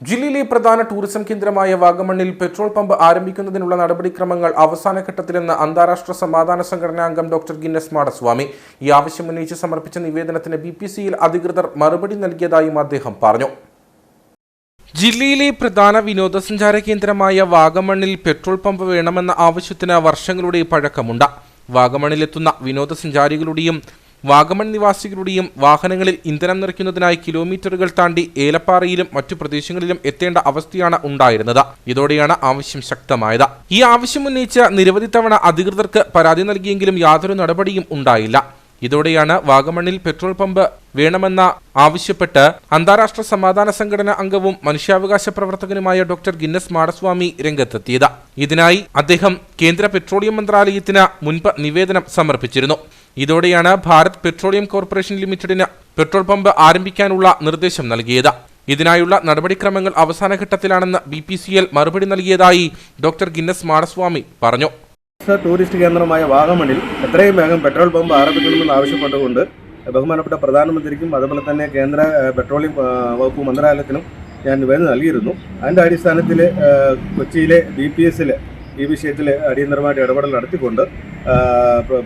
ജില്ലയിലെ പ്രധാന ടൂറിസം കേന്ദ്രമായ വാഗമണ്ണിൽ പെട്രോൾ പമ്പ് ആരംഭിക്കുന്നതിനുള്ള നടപടിക്രമങ്ങൾ അവസാന ഘട്ടത്തിലെന്ന് അന്താരാഷ്ട്ര സമാധാന സംഘടനാ അംഗം ഡോക്ടർ ഗിന്നസ് മാടസ്വാമി. ഈ ആവശ്യം ഉന്നയിച്ച് സമർപ്പിച്ച നിവേദനത്തിന് ബി പി സിയിൽ അധികൃതർ മറുപടി നൽകിയതായും അദ്ദേഹം പറഞ്ഞു. ജില്ലയിലെ പ്രധാന വിനോദസഞ്ചാര കേന്ദ്രമായ വാഗമണ്ണിൽ പെട്രോൾ പമ്പ് വേണമെന്ന ആവശ്യത്തിന് വർഷങ്ങളുടെ പഴക്കമുണ്ട്. വാഗമണ്ണിലെത്തുന്ന വിനോദസഞ്ചാരികളുടെയും വാഗമൺ നിവാസികളുടെയും വാഹനങ്ങളിൽ ഇന്ധനം നിറയ്ക്കുന്നതിനായി കിലോമീറ്ററുകൾ താണ്ടി ഏലപ്പാറയിലും മറ്റു പ്രദേശങ്ങളിലും എത്തേണ്ട അവസ്ഥയാണ് ഉണ്ടായിരുന്നത്. ഇതോടെയാണ് ആവശ്യം ശക്തമായത്. ഈ ആവശ്യം ഉന്നയിച്ച് നിരവധി തവണ അധികൃതർക്ക് പരാതി നൽകിയെങ്കിലും യാതൊരു നടപടിയും ഉണ്ടായില്ല. ഇതോടെയാണ് വാഗമണ്ണിൽ പെട്രോൾ പമ്പ് വേണമെന്ന ആവശ്യപ്പെട്ട് അന്താരാഷ്ട്ര സമാധാന സംഘടന അംഗവും മനുഷ്യാവകാശ പ്രവർത്തകനുമായ ഡോക്ടർ ഗിന്നസ് മാടസ്വാമി രംഗത്തെത്തിയത്. ഇതിനായി അദ്ദേഹം കേന്ദ്ര പെട്രോളിയം മന്ത്രാലയത്തിന് മുൻപ് നിവേദനം സമർപ്പിച്ചിരുന്നു. ഇതോടെയാണ് ഭാരത് പെട്രോളിയം കോർപ്പറേഷൻ ലിമിറ്റഡിന് പെട്രോൾ പമ്പ് ആരംഭിക്കാനുള്ള നിർദ്ദേശം നൽകിയത്. ഇതിനായുള്ള നടപടിക്രമങ്ങൾ അവസാനഘട്ടത്തിലാണെന്ന് ബി പി സി എൽ മറുപടി നൽകിയതായി ഡോക്ടർ ഗിന്നസ് മാടസ്വാമി പറഞ്ഞു. ടൂറിസ്റ്റ് കേന്ദ്രമായ വാഗമണിൽ എത്രയും വേഗം പെട്രോൾ പമ്പ് ആരംഭിക്കണമെന്ന് ആവശ്യപ്പെട്ടുകൊണ്ട് ബഹുമാനപ്പെട്ട പ്രധാനമന്ത്രിക്കും അതുപോലെ തന്നെ കേന്ദ്ര പെട്രോളിയം വകുപ്പ് മന്ത്രാലയത്തിനും ഞാൻ നിവേദനം നൽകിയിരുന്നു. അതിന്റെ അടിസ്ഥാനത്തിൽ കൊച്ചിയിലെ ബി പി എസിൽ ഈ വിഷയത്തിൽ അടിയന്തരമായിട്ട് ഇടപെടൽ നടത്തിക്കൊണ്ട്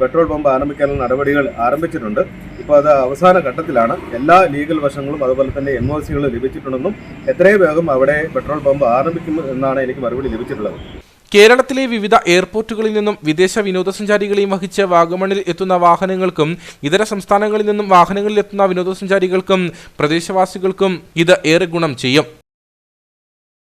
പെട്രോൾ പമ്പ് ആരംഭിക്കാനുള്ള നടപടികൾ ആരംഭിച്ചിട്ടുണ്ട്. ഇപ്പോൾ അത് അവസാന ഘട്ടത്തിലാണ്. എല്ലാ ലീഗൽ വശങ്ങളും അതുപോലെ തന്നെ എൻ ഒ സികളും ലഭിച്ചിട്ടുണ്ടെന്നും എത്രയും വേഗം അവിടെ പെട്രോൾ പമ്പ് ആരംഭിക്കും എന്നാണ് എനിക്ക് മറുപടി ലഭിച്ചിട്ടുള്ളത്. കേരളത്തിലെ വിവിധ എയർപോർട്ടുകളിൽ നിന്നും വിദേശ വിനോദസഞ്ചാരികളെയും വഹിച്ച് വാഗമണിൽ എത്തുന്ന വാഹനങ്ങൾക്കും ഇതര സംസ്ഥാനങ്ങളിൽ നിന്നും വാഹനങ്ങളിൽ എത്തുന്ന വിനോദസഞ്ചാരികൾക്കും പ്രദേശവാസികൾക്കും ഇത് ഏറെ ഗുണം ചെയ്യും.